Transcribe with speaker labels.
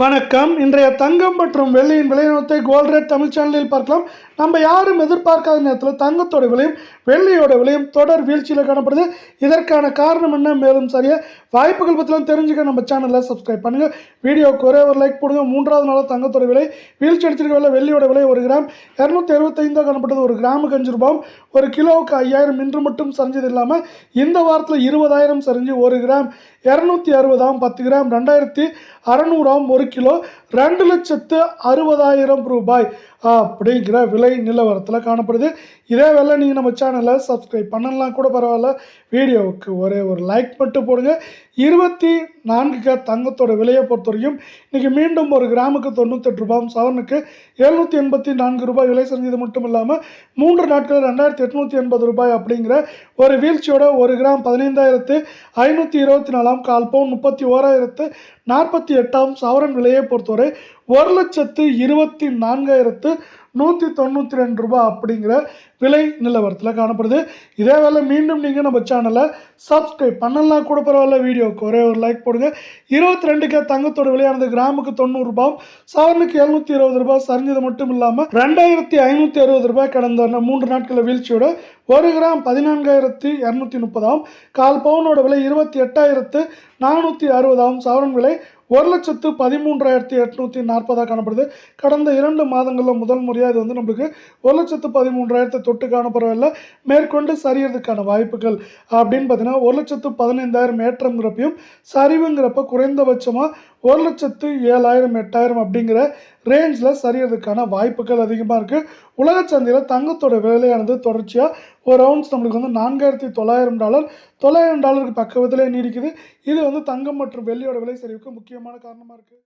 Speaker 1: வணக்கம். இன்றைய தங்கம் மற்றும் வெள்ளியின் விலைநிலத்தை கோல்ட் ரேட் தமிழ் சேனலில் பார்க்கலாம். நம்ம யாரும் எதிர்பார்க்காத நேரத்தில் தங்கத்தோட விலையும் வெள்ளியோட விலையும் தொடர் வீழ்ச்சியில் காணப்படுது. இதற்கான காரணம் என்ன? மேலும் சரியா வாய்ப்புகள் பற்றிலாம் தெரிஞ்சுக்க நம்ம சேனலில் சப்ஸ்கிரைப் பண்ணுங்கள் வீடியோவுக்கு ஒரே ஒரு லைக் போடுங்க. மூன்றாவது நாளாக தங்கத்தோட விலை வீழ்ச்சி அடிச்சிருக்க விலை வெள்ளியோட விலை ஒரு கிராம். இரநூத்தி அறுபத்தைந்தாக காணப்பட்டது ஒரு கிராமுக்கு அஞ்சு ரூபாயும் ஒரு கிலோவுக்கு ஐயாயிரம் இன்று மட்டும் சரிஞ்சது இல்லாமல் இந்த வாரத்தில் இருபதாயிரம் சரிஞ்சு ஒரு கிராம். இரநூத்தி அறுபதாம் பத்து கிராம். ரெண்டாயிரத்தி அறநூறாம் ஒரு கிலோ. ரெண்டு லட்சத்து அறுபதாயிரம் ரூபாய் அப்படிங்கிற விலை நிலவரத்தில் காணப்படுது. இதே வேலை நீங்கள் நம்ம சேனலை சப்ஸ்கிரைப் பண்ணலாம் கூட பரவாயில்ல. வீடியோவுக்கு ஒரே ஒரு லைக் மட்டும் போடுங்க. இருபத்தி நான்கு தங்கத்தோட விலையை பொறுத்த வரைக்கும் இன்றைக்கி மீண்டும் ஒரு கிராமுக்கு தொண்ணூத்தெட்டு ரூபாயும் சவரனுக்கு எழுநூற்றி எண்பத்தி நான்கு ரூபாய் விலை செஞ்சது மட்டும் இல்லாமல் மூன்று நாட்கள் ரெண்டாயிரத்தி எட்நூற்றி எண்பது ரூபாய் அப்படிங்கிற ஒரு வீழ்ச்சியோட ஒரு கிராம் பதினைந்தாயிரத்து ஐநூற்றி இருபத்தி நாலாம் கால் பவுன் முப்பத்தி ஓராயிரத்து நாற்பத்தி எட்டாம் சவரன் விலையை பொறுத்தவரை ஒரு லட்சத்து இருபத்தி நான்காயிரத்து நூற்றி தொண்ணூற்றி ரெண்டு ரூபாய் அப்படிங்கிற விலை நிலவரத்தில் காணப்படுது. இதே வேலை மீண்டும் நீங்கள் நம்ம சேனலை சப்ஸ்கிரைப் பண்ணலாம் கூட பரவாயில்ல வீடியோவுக்கு ஒரே ஒரு லைக் போடுங்க. இருபத்தி ரெண்டுக்கு தங்கத்தோட விலையானது கிராமுக்கு தொண்ணூறுரூபாவும் சவரனுக்கு எழுநூற்றி இருபது ரூபாய் சரிஞ்சது மட்டும் இல்லாமல் ரெண்டாயிரத்தி ஐநூற்றி அறுபது ரூபாய் கடந்த மூன்று நாட்களில் வீழ்ச்சியோட ஒரு கிராம் பதினான்காயிரத்தி இரநூத்தி முப்பதாகவும் கால் பவுனோட விலை இருபத்தி எட்டாயிரத்து நானூற்றி அறுபதாகவும் சவரன் விலை ஒரு லட்சத்து பதிமூன்றாயிரத்தி எட்நூற்றி நாற்பதாக காணப்படுது. கடந்த இரண்டு மாதங்களில் முதல் முறையாக இது வந்து நம்மளுக்கு ஒரு லட்சத்து பதிமூன்றாயிரத்தை தொட்டு காணப்படவில்லை. மேற்கொண்டு சரியறதுக்கான வாய்ப்புகள் அப்படின்னு பார்த்தீங்கன்னா ஒரு லட்சத்து பதினைந்தாயிரம் ஏற்றங்கிறப்பையும் சரிவுங்கிறப்ப குறைந்தபட்சமாக ஒரு லட்சத்து ஏழாயிரம் எட்டாயிரம் அப்படிங்கிற ரேஞ்சில் சரியறதுக்கான வாய்ப்புகள் அதிகமாக இருக்குது உலக சந்தையில் தங்கத்தோட விலையானது தொடர்ச்சியாக ஒரு ரவுண்ட்ஸ் நம்மளுக்கு வந்து நான்காயிரத்தி தொள்ளாயிரம் டாலர் தொள்ளாயிரம் டாலருக்கு பக்கத்திலே நீடிக்குது. இது வந்து தங்கம் மற்றும் வெள்ளியோட விலை சரிவுக்கு முக்கியமான காரணமாக இருக்குது